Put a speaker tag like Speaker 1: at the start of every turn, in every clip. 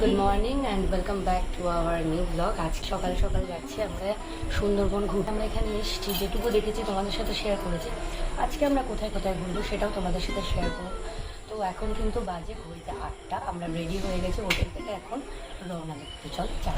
Speaker 1: Good morning and welcome back to our new blog আজ সকাল সকাল যাচ্ছি আমরা সুন্দরবন ঘুরতে। আমরা এখানে এসেছি, যেটুকু দেখেছি তোমাদের সাথে শেয়ার করেছি। আজকে আমরা কোথায় কোথায় ঘুরবো সেটাও তোমাদের সাথে শেয়ার করব। তো এখন কিন্তু বাজে ঘড়িতে আটটা, আমরা রেডি হয়ে গেছি হোটেল থেকে, এখন রওনা দেখতে চল চা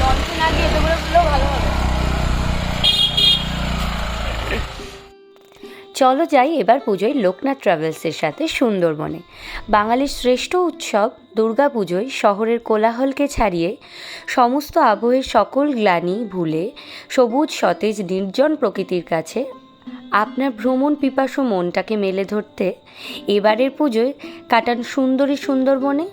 Speaker 1: লঞ্চে না গিয়ে এটা করে খুললেও ভালো হবে চলো যাই এবার পুজোয় লোকনাথ ট্রাভেলসের সাথে সুন্দরবনে। বাঙালির শ্রেষ্ঠ উৎসব দুর্গা পুজোয় শহরের কোলাহলকে ছাড়িয়ে সমস্ত আবহের সকল গ্লানি ভুলে সবুজ, সতেজ, নির্জন প্রকৃতির কাছে আপনার ভ্রমণ পিপাসু মনটাকে মেলে ধরতে এবারের পুজোয় কাটান সুন্দরী সুন্দরবনে।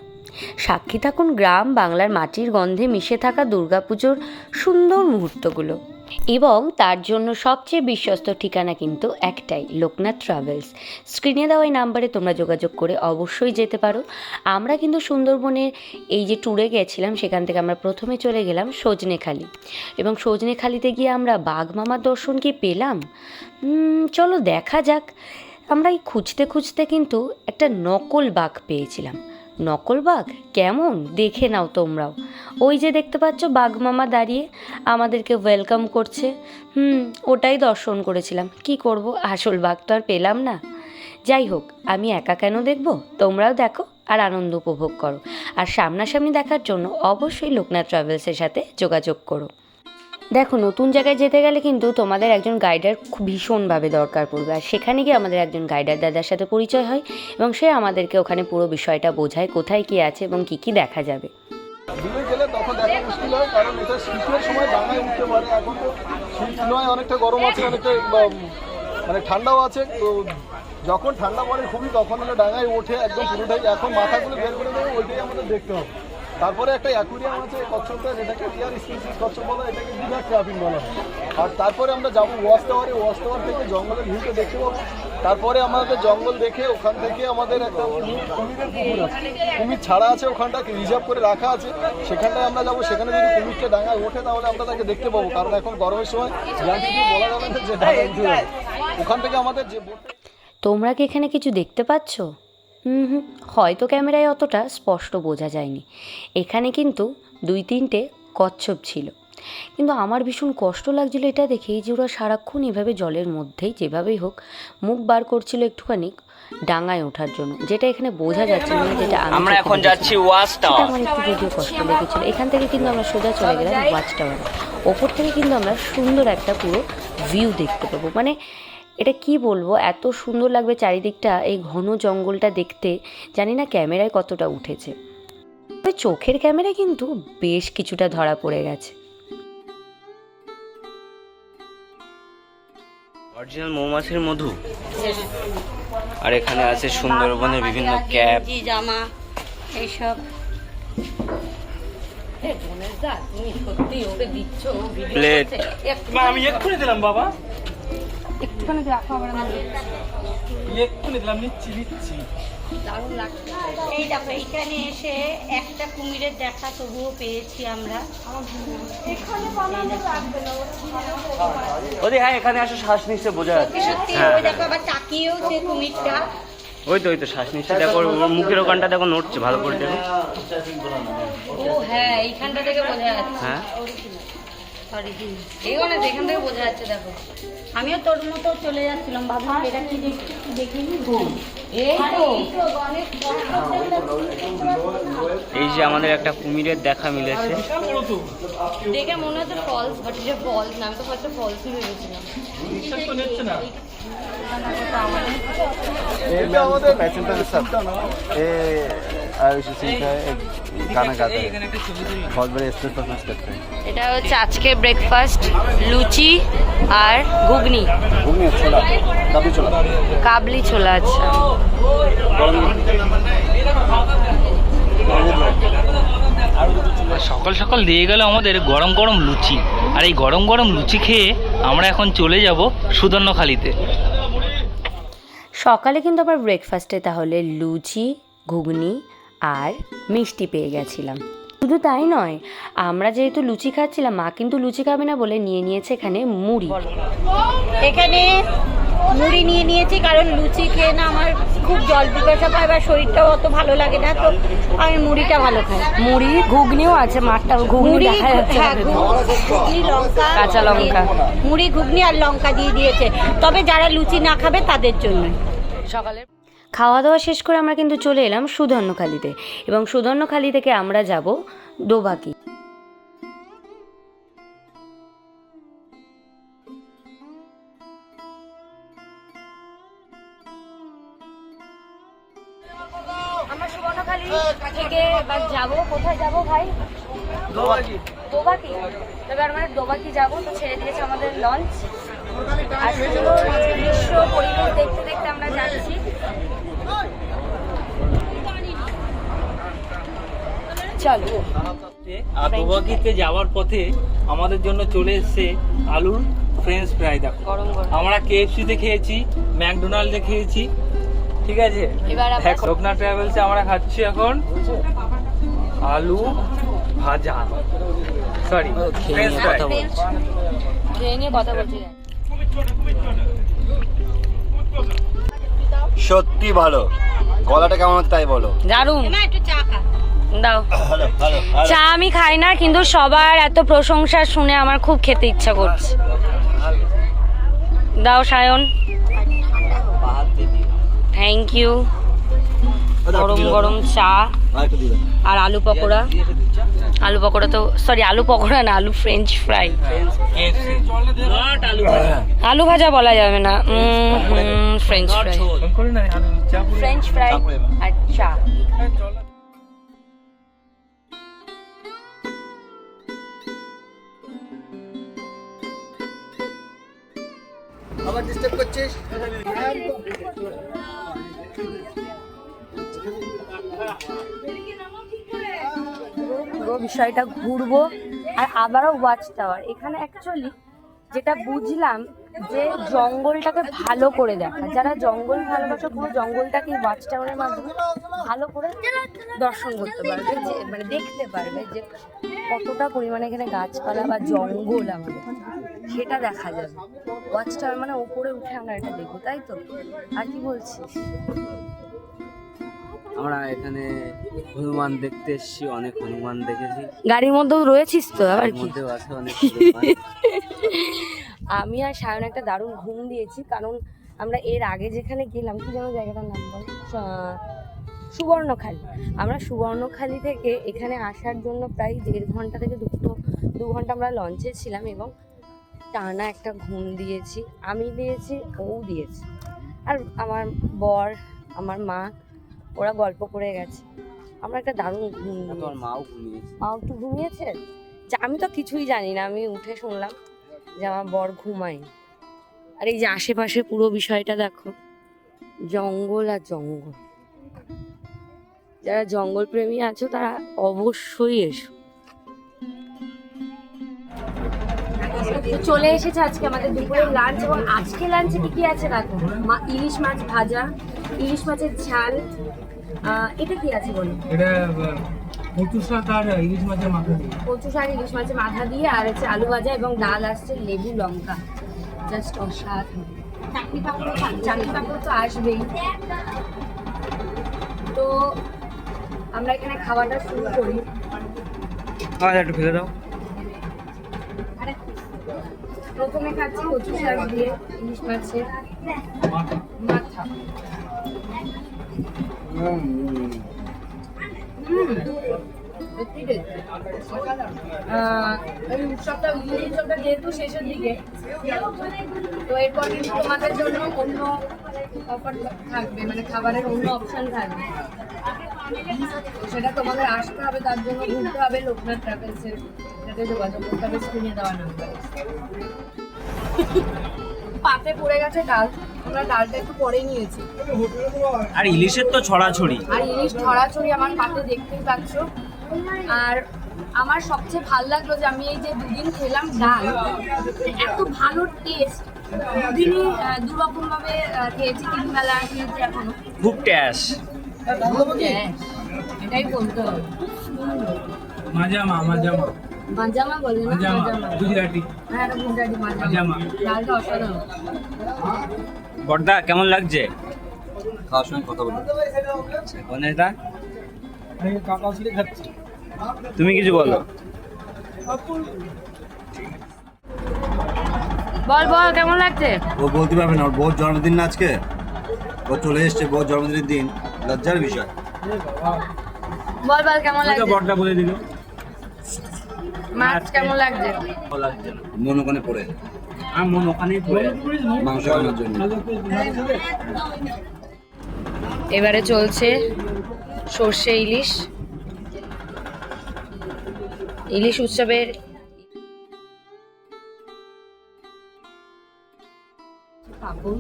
Speaker 1: সাক্ষী থাকুন গ্রাম বাংলার মাটির গন্ধে মিশে থাকা দুর্গাপুজোর সুন্দর মুহূর্তগুলো। এবং তার জন্য সবচেয়ে বিশ্বস্ত ঠিকানা কিন্তু একটাই, লোকনাথ ট্রাভেলস। স্ক্রিনে দেওয়া এই নাম্বারে তোমরা যোগাযোগ করে অবশ্যই যেতে পারো। আমরা কিন্তু সুন্দরবনের এই যে ট্যুরে গেছিলাম, সেখান থেকে আমরা প্রথমে চলে গেলাম সজনেখালি। এবং সজনেখালিতে গিয়ে আমরা বাঘ মামার দর্শন কি পেলাম? চলো দেখা যাক। আমরা এই খুঁজতে খুঁজতে কিন্তু একটা নকল বাঘ পেয়েছিলাম। নকল বাঘ কেমন? দেখে নাও তোমরাও। ওই যে দেখতে পাচ্ছ বাঘ মামা দাঁড়িয়ে আমাদেরকে ওয়েলকাম করছে। হুম, ওটাই দর্শন করেছিলাম। কি করব? আসল বাঘ তো আর পেলাম না। যাই হোক, আমি একা কেন দেখব? তোমরাও দেখো আর আনন্দ উপভোগ করো। আর সামনাসামনি দেখার জন্য অবশ্যই লোকনাথ ট্রাভেলসের সাথে যোগাযোগ করো। দেখো, নতুন জায়গায় যেতে গেলে কিন্তু তোমাদের একজন গাইডার খুব ভীষণভাবে দরকার পড়বে। আর সেখানে গিয়ে আমাদের একজন গাইডার দাদার সাথে পরিচয় হয় এবং সে আমাদেরকে ওখানে পুরো বিষয়টা বোঝায়, কোথায় কী আছে এবং কী কী দেখা যাবে।
Speaker 2: মানে ঠান্ডাও আছে, তো যখন ঠান্ডা পড়ে খুবই তখন হলে ডাঙায় ওঠে একদম পুরোটাই, এখন মাথাগুলো বের করে দেবে, ওইটাই আমাদের দেখতে হবে। তারপরে একটা অ্যাকুরিয়াম আছে কচ্ছপটা, যেটাকে টিয়ার স্পিসিস কচ্ছপ বলা, এটাকে বিরাট ট্রাফিং বলা। হয় আর তারপরে আমরা যাব ওয়াশ টাওয়ারে, ওয়াশ টাওয়ার থেকে জঙ্গলের ভিউটা দেখতে পাবো। তারপরে আমাদের জঙ্গল দেখে ওখান থেকে আমাদের একটা কুমির- কুমিরের পুকুর আছে। কুমির ছাড়া আছে ওখানটা রিজার্ভ করে রাখা আছে। সেখানটায় আমরা যাব, সেখানে যদি কুমিরটা ডাঙায় ওঠে, তাহলে আমরা তাকে দেখতে পাবো। কারণ এখন গরমের সময় বলা যাবে না যে ডাঙায় ওখান থেকে আমাদের যে
Speaker 1: তোমরা কি এখানে কিছু দেখতে পাচ্ছ? হুম হুম হয়তো ক্যামেরায় অতটা স্পষ্ট বোঝা যায়নি। এখানে কিন্তু দুই তিনটে কচ্ছপ ছিল। কিন্তু আমার ভীষণ কষ্ট লাগছিল এটা দেখেই যে ওরা সারাক্ষণ এভাবে জলের মধ্যেই যেভাবেই হোক মুখ বার করছিল একটুখানি ডাঙায় ওঠার জন্য যেটা এখানে বোঝা যাচ্ছে না যেটা
Speaker 3: আমরা এখন যাচ্ছি ওয়াচ টাওয়ার
Speaker 1: আমার একটু যদিও কষ্ট লেগেছিল। এখান থেকে কিন্তু আমরা সোজা চলে গেলাম ওয়াচ টাওয়ারে ওপর থেকে কিন্তু আমরা সুন্দর একটা পুরো ভিউ দেখতে পাবো। মানে এটা কি বলব? এত সুন্দর লাগবে চারিদিকটা এই ঘন জঙ্গলটা দেখতে। জানি না ক্যামেরায় কতটা উঠেছে। তবে চোখের ক্যামেরায় কিন্তু বেশ কিছুটা ধরা পড়ে গেছে।
Speaker 3: অরিজিনাল মৌমাছির মধু? আর এখানে আছে সুন্দরবনের বিভিন্ন ক্যাপ।
Speaker 1: জামা এইসব।
Speaker 3: প্লেট।
Speaker 4: আমি এক্ষুনি দিলাম বাবা।
Speaker 1: একটুখানি রাখো আবার আমাদের
Speaker 4: এক্ষুনি দিলাম নিচ্ছি নিচ্ছি।
Speaker 5: এই দেখো এইখানে এসে একটা কুমিরের দেখা তবুও পেয়েছি আমরা।
Speaker 3: ওদি হ্যাঁ এখানে আসো শ্বাস নিচ্ছে বোঝা যাচ্ছে।
Speaker 5: সত্যি
Speaker 3: হ্যাঁ
Speaker 5: ওই দেখো আবার কুমিরটা।
Speaker 3: ওই তো ওই তো শ্বাস নিচ্ছে দেখো ওর মুখের ওখানটা দেখো নড়ছে ভালো করে দেখো।
Speaker 1: ও হ্যাঁ এইখানটা থেকে বোঝা যাচ্ছে।
Speaker 3: হ্যাঁ।
Speaker 1: এইখানে যেখান থেকে বোঝা যাচ্ছে দেখো।
Speaker 5: আমিও তোর মতো চলে যাচ্ছিলাম ভাবলাম এটা কি একটু
Speaker 1: এই
Speaker 3: যে আমাদের একটা কুমিরের দেখা মিলেছে।
Speaker 1: দেখে মনে হচ্ছে ফলস বাট এটা ফলস না আমি তো ফার্স্টে ফলসই ভেবেছিলাম।
Speaker 4: বিশ্বাস তো নিচ্ছে না।
Speaker 2: এটা আমাদের
Speaker 6: ये आयुषी सिंह का एक गाना गाते हैं
Speaker 4: এখানে একটা ছবি তুলি
Speaker 6: बहुत बड़े स्टेज परफॉर्मेंस करते हैं
Speaker 1: এটা হচ্ছে আজকের ব্রেকফাস্ট লুচি আর ঘুগনি
Speaker 6: घूमने छोला कभी छोला
Speaker 1: কাবলি ছোলা আচ্ছা
Speaker 4: সকাল সকাল দিয়ে গেল আমাদের গরম গরম লুচি আর এই গরম গরম লুচি খেয়ে আমরা এখন চলে যাব সুদর্ণখালিতে
Speaker 1: সকালে কিন্তু আবার ব্রেকফাস্টে তাহলে লুচি ঘুগনি আর মিষ্টি পেয়ে গেছিলাম। শুধু
Speaker 7: তাই নয় আমরা যেহেতু লুচি খাচ্ছিলাম মা কিন্তু লুচি খাবে না বলে নিয়ে নিয়েছে এখানে মুড়ি।
Speaker 5: এখানে মুড়ি নিয়ে নিয়েছি কারণ লুচি খেয়ে না আমার খুব জল পিপাসা পায় বা শরীরটাও অত ভালো লাগে না তো আমি মুড়িটা ভালো খাই।
Speaker 7: মুড়ি ঘুগনিও আছে মাঠটা ঘুগনি দেখা যাচ্ছে
Speaker 5: হ্যাঁ, ঘুগনি লঙ্কা
Speaker 7: কাঁচা লঙ্কা।
Speaker 5: মুড়ি ঘুগনি আর লঙ্কা দিয়ে দিয়েছে। তবে যারা লুচি না খাবে তাদের জন্য
Speaker 7: সকালের খাওয়া দাওয়া শেষ করে আমরা কিন্তু চলে এলাম সুধর্ণখালিতে এবং সুধর্ণখালি থেকে আমরা যাব দোবাকি। আমরা সুবর্ণখালি থেকে যাব। কোথায় যাব ভাই? দোবাকি। এবার আমরা দোবাকি যাব তো ছেড়ে দিয়েছে আমাদের লঞ্চ আর সুন্দর দৃশ্য পরিবেশ দেখতে দেখতে আমরা যাচ্ছি। চলো।
Speaker 4: আর দোবাকিতে যাওয়ার পথে আমাদের জন্য চলে এসেছে আলুর ফ্রেঞ্চ ফ্রাই দেখো।
Speaker 7: গরম গরম।
Speaker 4: আমরা কেএফসিতে খেয়েছি ম্যাকডোনাল্ডে খেয়েছি ঠিক আছে?
Speaker 7: এবার আমরা-
Speaker 4: ট্রাভেলসে আমরা খাচ্ছি এখন আলু ভাজা। সরি ফ্রেঞ্চ ফ্রাই
Speaker 7: খেয়ে কথা বলছি।
Speaker 6: সত্যি ভালো। গলাটা কেমন তাই বলো।
Speaker 7: দারুণ
Speaker 5: না একটু চা খা।
Speaker 7: দাও। চা আমি খাই না কিন্তু সবার এত প্রশংসা শুনে আমার খুব খেতে ইচ্ছা করছে। দাও সায়ন। থ্যাংক ইউ গরম গরম চা আর আলু পকোড়া। আলু পকোড়া তো সরি আলু পকোড়া না আলু ফ্রেঞ্চ ফ্রাই
Speaker 4: আলু ভাজা
Speaker 7: বলা যাবে না।
Speaker 4: French fry.
Speaker 7: ফ্রেঞ্চ ফ্রাই আর চা।
Speaker 2: আবার ডিস্টার্ব করছিস?
Speaker 7: পুরো বিষয়টা ঘুরবো আর আবারও ওয়াচ টাওয়ার এখানে অ্যাকচুয়ালি যেটা বুঝলাম যে জঙ্গলটাকে ভালো করে দেখা। যারা জঙ্গল ভালোবাসে, পুরো জঙ্গলটাকে ওয়াচ টাওয়ারের মাধ্যমে ভালো করে দর্শন করতে পারবে, যে মানে দেখতে পারবে যে কতটা পরিমাণে এখানে গাছপালা বা জঙ্গল আমাদের। সেটা দেখা যাবে। ওয়াচ টাওয়ার মানে ওপরে উঠে আমরা এটা দেখব তাই তো? আর কি বলছিস?
Speaker 3: আমরা এখানে হনুমান দেখতে এসেছি অনেক হনুমান দেখেছি।
Speaker 7: গাড়ির মধ্যেও রয়েছিস তো আবার কি?
Speaker 3: আছে অনেক
Speaker 7: আমি আর সায়ন একটা দারুণ ঘুম দিয়েছি কারণ আমরা এর আগে যেখানে গেলাম কি যেন জায়গাটার নাম বল? সুবর্ণখালি। আমরা সুবর্ণখালি থেকে এখানে আসার জন্য প্রায় দেড় ঘণ্টা থেকে দুটো দু ঘণ্টা আমরা লঞ্চে ছিলাম এবং টানা একটা ঘুম দিয়েছি আমি দিয়েছি ও দিয়েছে। আর আমার বর আমার মা ওরা গল্প করে গেছে। আমরা একটা দারুণ ঘুম
Speaker 3: তোমার মাও ঘুমিয়েছে?
Speaker 7: মাও একটু ঘুমিয়েছে? যা আমি তো কিছুই জানি না আমি উঠে শুনলাম যে আমার বর ঘুমাই আর এই যে আশেপাশে পুরো বিষয়টা দেখো জঙ্গল আর জঙ্গল। যারা জঙ্গল প্রেমী আছো তারা অবশ্যই এসো। চলে এসেছে আজকে আমাদের দুপুরের লাঞ্চ এবং আজকে লাঞ্চে কি কি আছে দেখো মা ইলিশ মাছ ভাজা ইলিশ মাছের ঝাল এটা কি আছে বলো?
Speaker 4: এটা কচু শাক আর ইলিশ মাছের মাথা দিয়ে।
Speaker 7: কচু শাক ইলিশ মাছের মাথা দিয়ে আর হচ্ছে আলু ভাজা এবং ডাল আসছে লেবু লঙ্কা। জাস্ট অসাধারণ। তো আসবেই। তো আমরা এখানে খাওয়াটা শুরু করি।
Speaker 4: একটু ফেলে দাও
Speaker 7: প্রথমে খাচ্ছি কচু শাক দিয়ে, ইলিশ মাছের মাথা। যেহেতু শেষের দিকে, তো তোমাদের জন্য অন্য অফার থাকবে মানে খাবারের অন্য অপশন থাকবে। সেটা তোমাদের আসতে হবে, তার জন্য ঘুরতে হবে লোকনাথ ট্রাভেলসের সাথে যোগাযোগ করতে হবে স্ক্রিনে দেওয়া নাম্বারে পাতে পড়ে গেছে ডাল আমরা ডালটা একটু পরে নিয়েছি।
Speaker 4: আর ইলিশের তো ছড়াছড়ি।
Speaker 7: আর ইলিশ ছড়াছড়ি আমার পাতে দেখতেই পাচ্ছ। আর আমার সবচেয়ে ভালো লাগল যে আমি এই যে দুদিন খেলাম ডাল এত ভালো টেস্ট দুদিনই দু রকম ভাবে খেয়েছি তিন বেলা খেয়েছি এখনও।
Speaker 4: খুব
Speaker 7: হ্যাঁ, এটাই বলতে হবে।
Speaker 4: মাজামা মাজামা
Speaker 5: মাজামা বলে না?
Speaker 4: গুজরাটি।
Speaker 5: হ্যাঁ এটা গুজরাটি ডালটা অসাধারণ।
Speaker 3: বর্দা কেমন লাগছে?
Speaker 6: খাওয়ার সময় কথা
Speaker 3: গণেশদা?
Speaker 4: কাকা সিরে খাচ্ছি।
Speaker 3: তুমি কিছু বলো।
Speaker 7: বল বল কেমন লাগছে?
Speaker 6: ও বলতে পারবে না ওর বউর জন্মদিন না আজকে। ও চলে এসছে বউর জন্মদিনের দিন। লজ্জার বিষয়।
Speaker 7: বল বল কেমন লাগছে?
Speaker 4: বড়টা বলে দিল।
Speaker 7: মাছ কেমন লাগছে?
Speaker 3: ভালো লাগছে না
Speaker 6: মন ওখানে পড়ে।
Speaker 3: আমার মন ওখানেই পড়ে।
Speaker 6: মাংস জন্য।
Speaker 7: এবারে চলছে সর্ষে ইলিশ। ইলিশ উৎসবের পাপড়।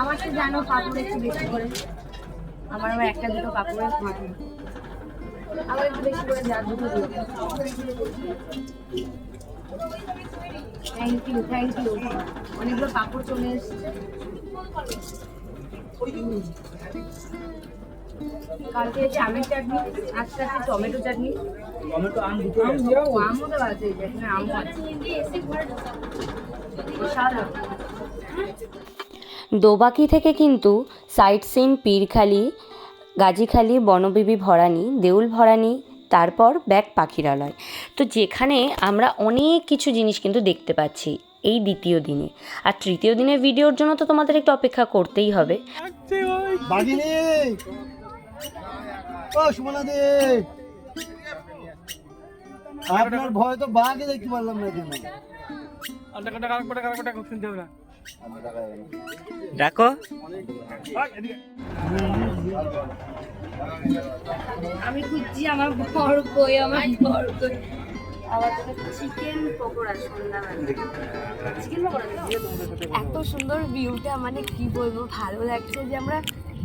Speaker 7: আমার তো জানো পাপড় একটু বেশি করে। আমার আবার একটা দুটো পাপড়ের আমার একটু বেশি করে যা দুটো থ্যাংক ইউ থ্যাংক ইউ অনেকগুলো পাপড় চলে এসেছে। কালকে হচ্ছে আমের চাটনি আজকে আছে টমেটো চাটনি।
Speaker 4: টমেটো আম দুটো
Speaker 7: আমও দেওয়া আছে এখানে আমও আছে। অসাধারণ। দোবাকি থেকে কিন্তু সাইট সিন পীরখালি গাজীখালি বনবিবি ভরানি দেউল ভরানি তারপর ব্যাক পাখিরালয়। তো যেখানে আমরা অনেক কিছু জিনিস কিন্তু দেখতে পাচ্ছি এই দ্বিতীয় দিনে। আর তৃতীয় দিনের ভিডিওর জন্য তো তোমাদের একটু অপেক্ষা করতেই হবে।
Speaker 2: দে আপনার ভয় তো বাঘে দেখতে পারলাম না।
Speaker 3: ডাকো।
Speaker 7: আমি খুঁজছি আমার বড় কই আমার বড় কই। চিকেন পকোড়া চিকেন পকোড়া এত সুন্দর ভিউটা মানে কি বলব ভালো লাগছে যে আমরা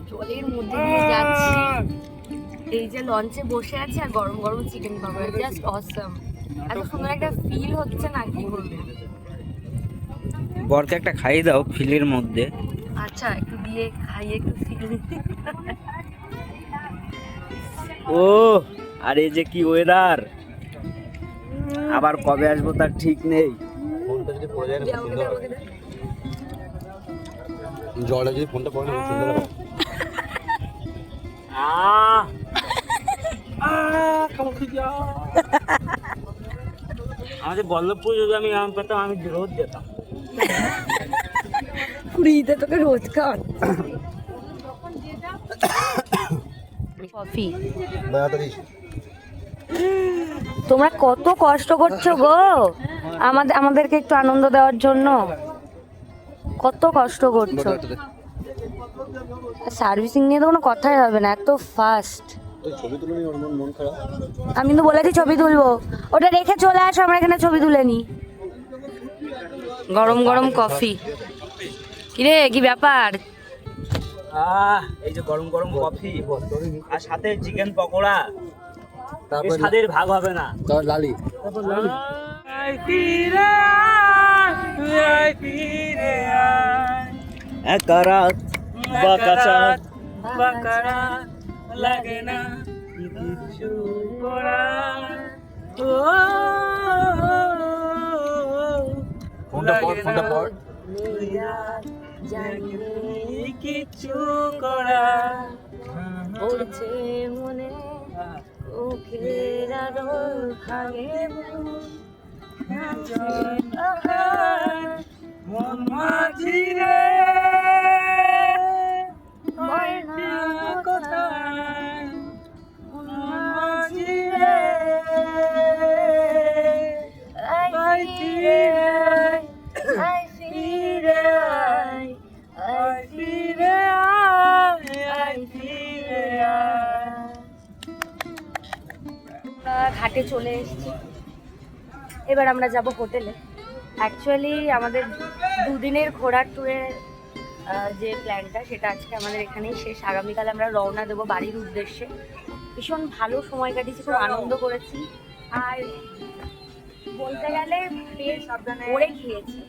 Speaker 7: জলের মধ্যে যাচ্ছি। এই যে লঞ্চে বসে আছি আর গরম গরম চিকেন পকোড়া জাস্ট অসম এত সুন্দর একটা ফিল হচ্ছে না কি বলব?
Speaker 3: বরকে একটা খাইয়ে দাও ফিলের মধ্যে।
Speaker 7: আচ্ছা একটু দিয়ে খাইয়ে একটু ফিল
Speaker 3: ও আর এই যে কি ওয়েদার আবার কবে আসব তার ঠিক নেই।
Speaker 6: জলে যদি ফোনটা পড়ে না সুন্দর হবে।
Speaker 3: আহ আমাদের বল্লভপুর যদি আমি আম পেতাম আমি রোজ যেতাম।
Speaker 7: পুরীতে তোকে রোজ খাওয়ান। কফি। তোমরা কত কষ্ট করছ গো। আমাদের আমাদেরকে একটু আনন্দ দেওয়ার জন্য। কত কষ্ট করছ। সার্ভিসিং নিয়ে তো কোনো কথাই হবে না এত ফাস্ট আমি তো বলেছি ছবি তুলবো। ওটা রেখে চলে আসো আমরা এখানে ছবি তুলে নি। গরম গরম কফি। কিরে কি ব্যাপার?
Speaker 3: আহ এই যে গরম গরম কফি আর সাথে চিকেন পকোড়া।
Speaker 6: তারপরে
Speaker 3: স্বাদের ভাগ হবে না।
Speaker 6: তারপর লালি।
Speaker 4: আই ফিরে আয় আই ফিরে আয়।
Speaker 3: একা রাত বাঁকা চাঁদ
Speaker 4: বাকারা লাগে না কিছু করা ও
Speaker 6: ফোনটা পড় ফোনটা পড়
Speaker 4: কিছু করা।
Speaker 7: পড়ছে মনে ভাঙে এবার আমরা যাব হোটেলে। অ্যাকচুয়ালি আমাদের দুদিনের ঘোরার ট্যুরের যে প্ল্যানটা সেটা আজকে আমাদের এখানেই শেষ। আগামীকাল আমরা রওনা দেবো বাড়ির উদ্দেশ্যে। ভীষণ ভালো সময় কাটিয়েছি, খুব আনন্দ করেছি। আর বলতে গেলে বেশ খেয়েছি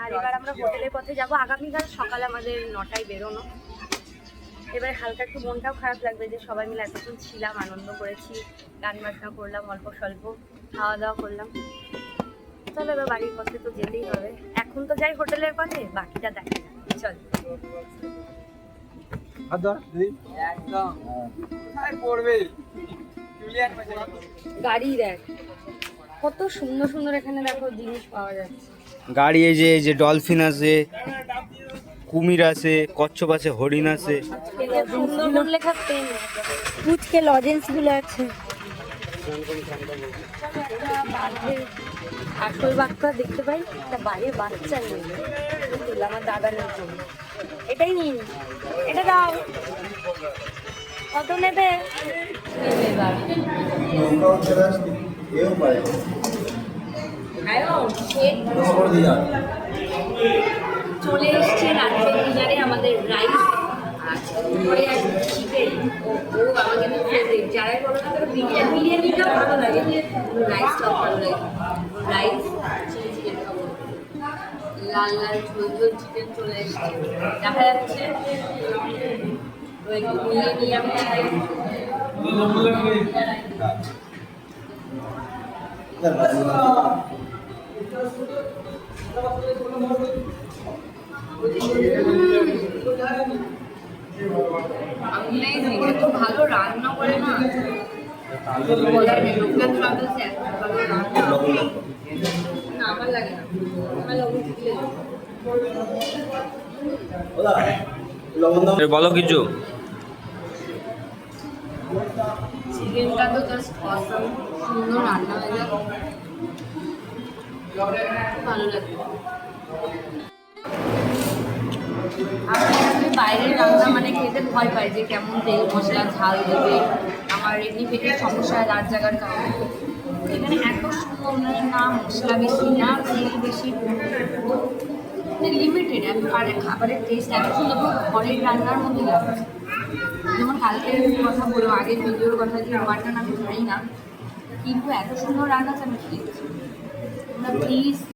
Speaker 7: আর এবার আমরা হোটেলের পথে যাব। আগামীকাল সকালে আমাদের নটায় বেরোনো। এবারে হালকা একটু মনটাও খারাপ লাগবে যে সবাই মিলে এতক্ষণ ছিলাম, আনন্দ করেছি, গান বাজনা করলাম অল্প স্বল্প খাওয়া দাওয়া করলাম। চলো এবার বাড়ির পথে তো যেতেই হবে। এখন তো যাই হোটেলের পথে বাকিটা দেখা যাবে চল।
Speaker 2: দিদি।
Speaker 7: গাড়ি দেখ। কত সুন্দর সুন্দর এখানে দেখো জিনিস পাওয়া যাচ্ছে।
Speaker 3: গাড়ি এই যে এই যে ডলফিন আছে কুমির আছে কচ্ছপ আছে হরিণ আছে।
Speaker 7: সুন্দর লেখা পেন পুচকে লজেন্সগুলো আছে। আসল বাঘটা দেখতে পাই বাইরে বাচ্চা আমার জন্য। এটাই নিন। এটা দাও। কত নেবে? চলে এসছে রাত্রে ডিনারে আমাদের রাইস। আসবে ও ও আমাকে ফেভারিট যারাই বিরিয়ানি বিরিয়ানিটাও ভালো লাগে। রাইস চিলি চিকেন লাল লাল ঝোল চিকেন চলে এসছে। দেখা যাচ্ছে। নিয়ে আমি চিকেন Amazing, এত ভালো রান্না করে না? বলার নেই লোকাল ট্রাভেলসে এত ভালো রান্না না আমার লাগে না। আমার লবণ দিলে
Speaker 3: বলো কিছু।
Speaker 7: চিকেনটা তো জাস্ট অসম সুন্দর রান্না হয়ে যায় ভালো লাগে বাইরের রান্না মানে খেতে ভয় পাই যে কেমন তেল, মশলা, ঝাল দেবে, আমার এমনি পেটের সমস্যা রাত জাগার কারণে। এখানে এত সুন্দর মানে না মশলা বেশি না, তেল বেশি। লিমিটেড আমি পারে খাবারের টেস্ট এত সুন্দর ঘরের রান্নার মধ্যে যেমন কালকের কথা বলো আগের ভিডিওর কথা যে মাটন আমি খাই না, কিন্তু এত সুন্দর রান্না আমি খেয়েছি। প্লিজ